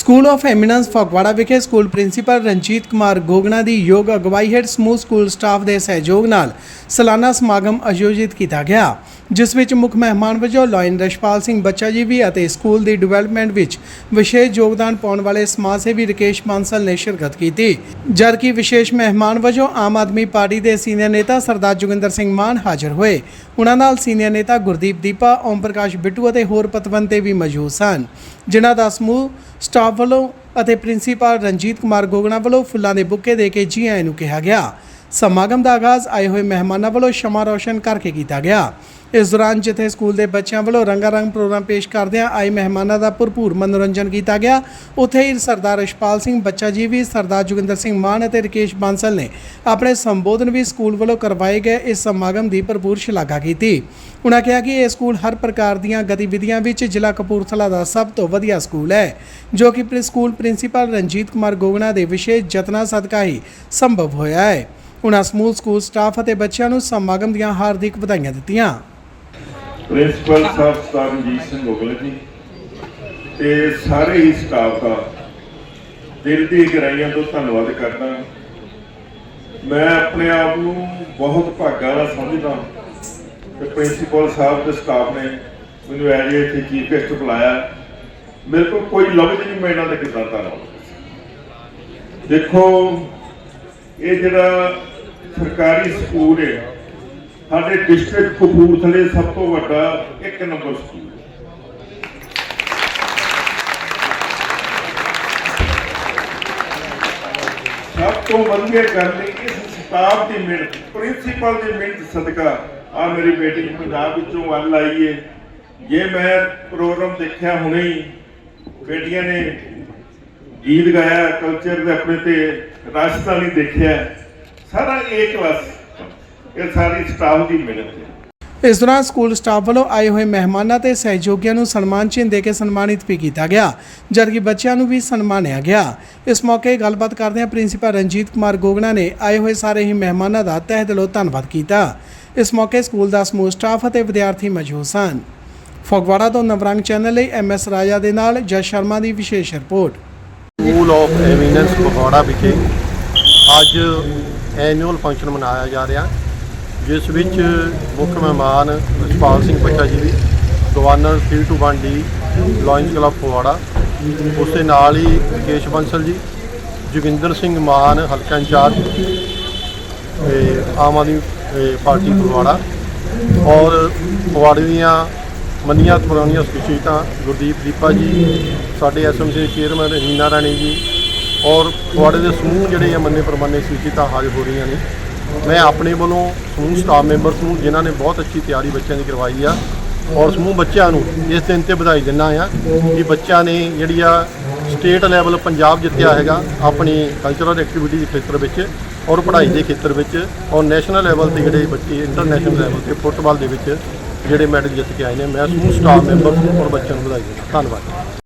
School of eminence Phagwara ਵਿਖੇ school principal Ranjit Kumar Gogna ਦੀ ਯੋਗ ਅਗਵਾਈ ਹੇਠ ਸਮੂਹ ਸਕੂਲ ਸਟਾਫ ਦੇ ਸਹਿਯੋਗ ਨਾਲ ਸਾਲਾਨਾ ਸਮਾਗਮ ਆਯੋਜਿਤ ਕੀਤਾ ਗਿਆ। ਜਿਸ ਵਿੱਚ ਮੁੱਖ ਮਹਿਮਾਨ ਵਜੋਂ ਲਾਇਨ ਰਸ਼ਪਾਲ ਸਿੰਘ ਬੱਚਾ ਜੀ ਵੀ ਅਤੇ ਸਕੂਲ ਦੀ ਡਿਵੈਲਪਮੈਂਟ ਵਿੱਚ ਵਿਸ਼ੇਸ਼ ਯੋਗਦਾਨ ਪਾਉਣ ਵਾਲੇ ਸਮਾਜ ਸੇਵੀ ਰਕੇਸ਼ ਬਾਂਸਲ ਨੇ ਸ਼ਿਰਕਤ ਕੀਤੀ। ਜਦਕਿ ਵਿਸ਼ੇਸ਼ ਮਹਿਮਾਨ ਵਜੋਂ ਆਮ ਆਦਮੀ ਪਾਰਟੀ ਦੇ ਸੀਨੀਅਰ ਨੇਤਾ ਸਰਦਾਰ ਜੋਗਿੰਦਰ ਸਿੰਘ ਮਾਨ ਹਾਜ਼ਰ ਹੋਏ। ਉਹਨਾਂ ਨਾਲ ਸੀਨੀਅਰ ਨੇਤਾ ਗੁਰਦੀਪ ਦੀਪਾ, ਓਮ ਪ੍ਰਕਾਸ਼ ਬਿੱਟੂ ਅਤੇ ਹੋਰ ਪਤਵੰਤੇ ਵੀ ਮੌਜੂਦ ਸਨ। ਜਿਨ੍ਹਾਂ ਦਾ ਸਮੂਹ ਸਟਾਫ ਵੱਲੋਂ ਅਤੇ ਪ੍ਰਿੰਸੀਪਲ ਰਣਜੀਤ ਕੁਮਾਰ ਗੋਗਣਾ ਵੱਲੋਂ ਫੁੱਲਾਂ ਦੇ ਬੁੱਕੇ ਦੇ ਕੇ ਜੀ ਆਇਆਂ ਨੂੰ ਕਿਹਾ ਗਿਆ। ਸਮਾਗਮ ਦਾ ਆਗਾਜ਼ ਆਏ ਹੋਏ ਮਹਿਮਾਨਾਂ ਵੱਲੋਂ ਸ਼ਮਾ ਰੌਸ਼ਨ ਕਰਕੇ ਕੀਤਾ ਗਿਆ। ਇਸ ਦੌਰਾਨ ਜਿੱਥੇ ਸਕੂਲ ਦੇ ਬੱਚਿਆਂ ਵੱਲੋਂ ਰੰਗਾਰੰਗ ਪ੍ਰੋਗਰਾਮ ਪੇਸ਼ ਕਰਦਿਆਂ ਆਏ ਮਹਿਮਾਨਾਂ ਦਾ ਭਰਪੂਰ ਮਨੋਰੰਜਨ ਕੀਤਾ ਗਿਆ। ਉੱਥੇ ਹੀ ਸਰਦਾਰ ਰਸ਼ਪਾਲ ਸਿੰਘ ਬੱਚਾ ਜੀ ਵੀ, ਸਰਦਾਰ ਜੋਗਿੰਦਰ ਸਿੰਘ ਮਾਨ ਅਤੇ ਰਕੇਸ਼ ਬਾਂਸਲ ਨੇ ਆਪਣੇ ਸੰਬੋਧਨ ਵੀ ਸਕੂਲ ਵੱਲੋਂ ਕਰਵਾਏ ਗਏ। ਇਸ ਸਮਾਗਮ ਦੀ ਭਰਪੂਰ ਸ਼ਲਾਘਾ ਕੀਤੀ। ਉਹਨਾਂ ਕਿਹਾ ਕਿ ਇਹ ਸਕੂਲ ਹਰ ਪ੍ਰਕਾਰ ਦੀਆਂ ਗਤੀਵਿਧੀਆਂ ਵਿੱਚ ਜ਼ਿਲ੍ਹਾ ਕਪੂਰਥਲਾ ਦਾ ਸਭ ਤੋਂ ਵਧੀਆ ਸਕੂਲ ਹੈ, ਜੋ ਕਿ ਪ੍ਰਿ- ਸਕੂਲ ਪ੍ਰਿੰਸੀਪਲ ਰਣਜੀਤ ਕੁਮਾਰ ਗੋਗਣਾ ਦੇ ਵਿਸ਼ੇਸ਼ ਯਤਨਾਂ ਸਦਕਾ ਹੀ ਸੰਭਵ ਹੋਇਆ ਹੈ। ਉਨ੍ਹਾਂ ਸਮੂਲ ਸਕੂਲ ਸਟਾਫ ਅਤੇ ਬੱਚਿਆਂ ਨੂੰ ਸਮਾਗਮ ਦੀਆਂ ਹਾਰਦਿਕ ਵਧਾਈਆਂ ਦਿੱਤੀਆਂ। ਪ੍ਰਿੰਸੀਪਲ ਸਾਹਿਬ ਸਰਦਾਰ ਸਿੰਘ ਗੋਗਲ ਜੀ, ਤੇ ਸਾਰੇ ਹੀ ਸਟਾਫ ਦਾ ਦਿਲ ਦੀ ਗਹਿਰਾਈਆਂ ਤੋਂ ਧੰਨਵਾਦ ਕਰਦਾ ਮੈਂ ਆਪਣੇ ਆਪ ਨੂੰ ਬਹੁਤ ਭਾਗਾਂ ਵਾਲਾ ਸਮਝਦਾ ਕਿ ਪ੍ਰਿੰਸੀਪਲ ਸਾਹਿਬ ਤੇ ਸਟਾਫ ਨੇ ਮੈਨੂੰ ਐਜ ਇੱਥੇ ਚੀਫ ਗੈਸਟ ਬੁਲਾਇਆ। ਮੇਰੇ ਕੋਲ ਕੋਈ ਲਫ਼ਜ਼ ਨਹੀਂ, ਮੈਂ ਇਹਨਾਂ ਦਾ ਕਿੱਦਾਂ ਧੰਨਵਾਦ ਦੇਖੋ, ਇਹ ਜਿਹੜਾ ਸਰਕਾਰੀ ਸਕੂਲ ਹੈ। ਸਾਡੇ ਡਿਸਟ੍ਰਿਕਟ ਕਪੂਰਥਲੇ ਸਭ ਤੋਂ ਵੱਡਾ ਇੱਕ ਨੰਬਰ ਸਕੂਲ ਸਭ ਤੋਂ ਵਧੀਆ ਗੱਲ ਇਸ ਸਟਾਫ ਦੀ ਮਿਹਨਤ, ਪ੍ਰਿੰਸੀਪਲ ਦੀ ਮਿਹਨਤ ਸਦਕਾ ਆ ਮੇਰੀ ਬੇਟੀ ਪੰਜਾਬ ਵਿੱਚੋਂ ਵੱਲ ਆਈ ਏ ਜੇ ਮੈਂ ਪ੍ਰੋਗਰਾਮ ਦੇਖਿਆ ਹੁਣੇ ਹੀ, ਬੇਟੀਆਂ ਨੇ ਗੀਤ ਗਾਇਆ ਕਲਚਰ ਦੇ ਆਪਣੇ ਤੇ ਰਾਜਸਥਾਨੀ ਦੇਖਿਆ। ਸਾਰਾ ਏ ਕਲਾਸ ਇਹ ਸਾਰੀ ਸਟਾਫ ਦੀ ਮਿਹਨਤ ਹੈ। ਇਸ ਦੌਰਾਨ ਸਕੂਲ ਸਟਾਫ ਵੱਲੋਂ ਆਏ ਹੋਏ ਮਹਿਮਾਨਾਂ ਤੇ ਸਹਿਯੋਗੀਆਂ ਨੂੰ ਸਨਮਾਨ ਚਿੰਨ੍ਹ ਦੇ ਕੇ ਸਨਮਾਨਿਤ ਵੀ ਕੀਤਾ ਗਿਆ ਜਦਕਿ ਬੱਚਿਆਂ ਨੂੰ ਵੀ ਸਨਮਾਨਿਆ ਗਿਆ। ਇਸ ਮੌਕੇ ਗੱਲਬਾਤ ਕਰਦਿਆਂ ਪ੍ਰਿੰਸੀਪਲ ਰਣਜੀਤ ਕੁਮਾਰ ਗੋਗਨਾ ਨੇ ਆਏ ਹੋਏ ਸਾਰੇ ਹੀ ਮਹਿਮਾਨਾਂ ਦਾ ਤਹਿ ਦਿਲੋਂ ਧੰਨਵਾਦ ਕੀਤਾ। ਇਸ ਮੌਕੇ ਸਕੂਲ ਦਾ ਸਮੂਹ ਸਟਾਫ ਅਤੇ ਵਿਦਿਆਰਥੀ ਮੌਜੂਦ ਸਨ। ਫਗਵਾੜਾ ਤੋਂ ਨਵਰੰਗ ਚੈਨਲ ਲਈ ਐਮ ਐਸ ਰਾਜਾ ਦੇ ਨਾਲ ਜਸ ਸ਼ਰਮਾ ਦੀ ਵਿਸ਼ੇਸ਼ report. School of eminence Phagwara ਵਿਖੇ ਅੱਜ ਐਨੂਅਲ ਫੰਕਸ਼ਨ ਮਨਾਇਆ ਜਾ ਰਿਹਾ। ਜਿਸ ਵਿੱਚ ਮੁੱਖ ਮਹਿਮਾਨ ਰਸਪਾਲ ਸਿੰਘ ਬੱਚਾ ਜੀ ਵੀ governor 321 D lions club Phagwara ਉਸ ਦੇ ਨਾਲ ਹੀ ਕੇਸ਼ ਬੰਸਲ ਜੀ, ਜੋਗਿੰਦਰ ਸਿੰਘ ਮਾਨ ਹਲਕਾ ਇੰਚਾਰਜ ਤੇ ਆਮ ਆਦਮੀ ਪਾਰਟੀ ਫਗਵਾੜਾ ਔਰ ਫਗਵਾੜੇ ਦੀਆਂ ਮੰਨੀਆਂ ਪੁਰਾਣੀਆਂ ਸ਼ਖਸੀਅਤਾਂ ਗੁਰਦੀਪ ਦੀਪਾ ਜੀ, ਸਾਡੇ ਐਸਐਮਸੀ ਚੇਅਰਮੈਨ ਹੀਨਾ ਰਾਣੀ ਜੀ ਔਰ ਫਗਵਾੜੇ ਦੇ ਸਮੂਹ ਜਿਹੜੇ ਆ, ਮੰਨੇ ਪ੍ਰਮਾਨੇ ਸੂਚੀ ਤਾਂ ਹਾਜ਼ਰ ਹੋ ਰਹੀਆਂ ਨੇ। ਮੈਂ ਆਪਣੇ ਵੱਲੋਂ ਸਮੂਹ ਸਟਾਫ ਮੈਂਬਰਸ ਨੂੰ, ਜਿਨ੍ਹਾਂ ਨੇ ਬਹੁਤ ਅੱਛੀ ਤਿਆਰੀ ਬੱਚਿਆਂ ਦੀ ਕਰਵਾਈ ਆ, ਔਰ ਸਮੂਹ ਬੱਚਿਆਂ ਨੂੰ ਇਸ ਦਿਨ ਤੇ ਵਧਾਈ ਦਿੰਦਾ ਆ ਕਿ ਬੱਚਿਆਂ ਨੇ ਜਿਹੜੀ ਆ ਸਟੇਟ ਲੈਵਲ ਪੰਜਾਬ ਜਿੱਤਿਆ ਹੈਗਾ, ਆਪਣੀ ਕਲਚਰਲ ਐਕਟੀਵਿਟੀ ਦੇ ਖੇਤਰ ਵਿੱਚ ਔਰ ਪੜ੍ਹਾਈ ਦੇ ਖੇਤਰ ਵਿੱਚ, ਔਰ ਨੈਸ਼ਨਲ ਲੈਵਲ ਤੇ ਜਿਹੜੇ ਬੱਚੇ ਇੰਟਰਨੈਸ਼ਨਲ ਲੈਵਲ ਤੇ ਫੁੱਟਬਾਲ ਦੇ ਵਿੱਚ, ਜਿਹੜੇ ਮੈਡਲ ਜਿੱਤ ਕੇ ਆਏ ਨੇ। ਮੈਂ ਸਮੂਹ ਸਟਾਫ ਮੈਂਬਰ ਔਰ ਬੱਚਿਆਂ ਨੂੰ ਵਧਾਈ ਦਿੰਦਾ। ਧੰਨਵਾਦ।